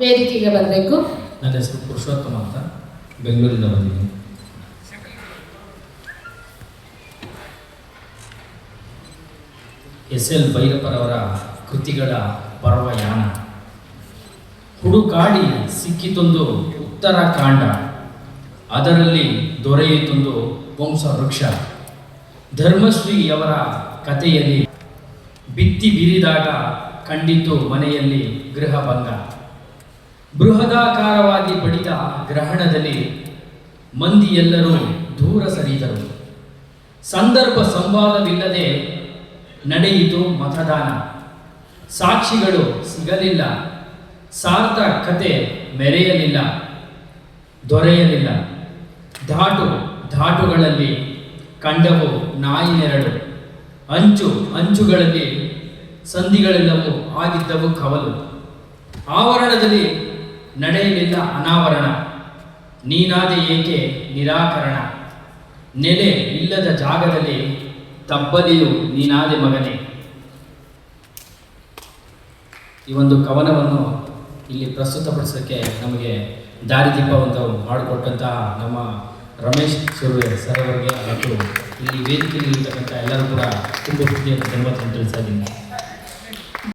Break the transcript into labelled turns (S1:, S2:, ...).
S1: ವೇದಿಕೆಗೆ ಬರಬೇಕು.
S2: ನನ್ನ ಹೆಸರು ಪುರುಷೋತ್ತಮ ಅಂತ ಬೆಂಗಳೂರಿಂದ ಬಂದಿದ್ದೀನಿ. ಎಸ್ ಎಲ್ ಭೈರಪ್ಪರವರ ಕೃತಿಗಳ ಪರ್ವಯಾನ. ಹುಡುಕಾಡಿ ಸಿಕ್ಕಿತೊಂದು ಕಾಂಡ. ಅದರಲ್ಲಿ ದೊರೆಯಿತೊಂದು ವಂಶ ವೃಕ್ಷ. ಧರ್ಮಶ್ರೀಯವರ ಕಥೆಯಲ್ಲಿ ಬಿತ್ತಿ ಬಿರಿದಾಗ ಕಂಡಿತು ಮನೆಯಲ್ಲಿ ಗೃಹಭಂಗ ಬೃಹದಾಕಾರವಾಗಿ ಬಡಿದ ಗ್ರಹಣದಲ್ಲಿ ಮಂದಿ ಎಲ್ಲರೂ ದೂರ ಸರಿದರು. ಸಂದರ್ಭ ಸಂವಾದವಿಲ್ಲದೆ ನಡೆಯಿತು ಮತದಾನ. ಸಾಕ್ಷಿಗಳು ಸಿಗಲಿಲ್ಲ. ಸಾರ್ಥಕತೆ ಮೆರೆಯಲಿಲ್ಲ. ದೊರೆಯಲಿಲ್ಲ. ಧಾಟು ಧಾಟುಗಳಲ್ಲಿ ಕಂಡವು ನಾಯಿನೆರಡು ಅಂಚು ಅಂಚುಗಳಲ್ಲಿ ಸಂಧಿಗಳೆಲ್ಲವೂ ಆಗಿದ್ದವು ಕವಲು. ಆವರಣದಲ್ಲಿ ನಡೆಯಲಿಲ್ಲ ಅನಾವರಣ. ನೀನಾದ ಏಕೆ ನಿರಾಕರಣ? ನೆಲೆ ಇಲ್ಲದ ಜಾಗದಲ್ಲಿ ತಬ್ಬಲಿಯು ನೀನಾದೆ ಮಗನೇ. ಈ ಒಂದು ಕವನವನ್ನು ಇಲ್ಲಿ ಪ್ರಸ್ತುತಪಡಿಸೋಕ್ಕೆ ನಮಗೆ ದಾರಿದೀಪವನ್ನು ಮಾಡಿಕೊಟ್ಟಂತಹ ನಮ್ಮ ರಮೇಶ್ ಸುರ್ವೆ ಸರ್ ಅವರಿಗೆ ಮತ್ತು ಇಲ್ಲಿ ವೇದಿಕೆಯಲ್ಲಿ ಇರ್ತಕ್ಕಂಥ ಎಲ್ಲರೂ ಕೂಡ ತುಂಬ ಧನ್ಯವಾದ ತಿಳಿಸ್ತಾ ಇದ್ದೀನಿ.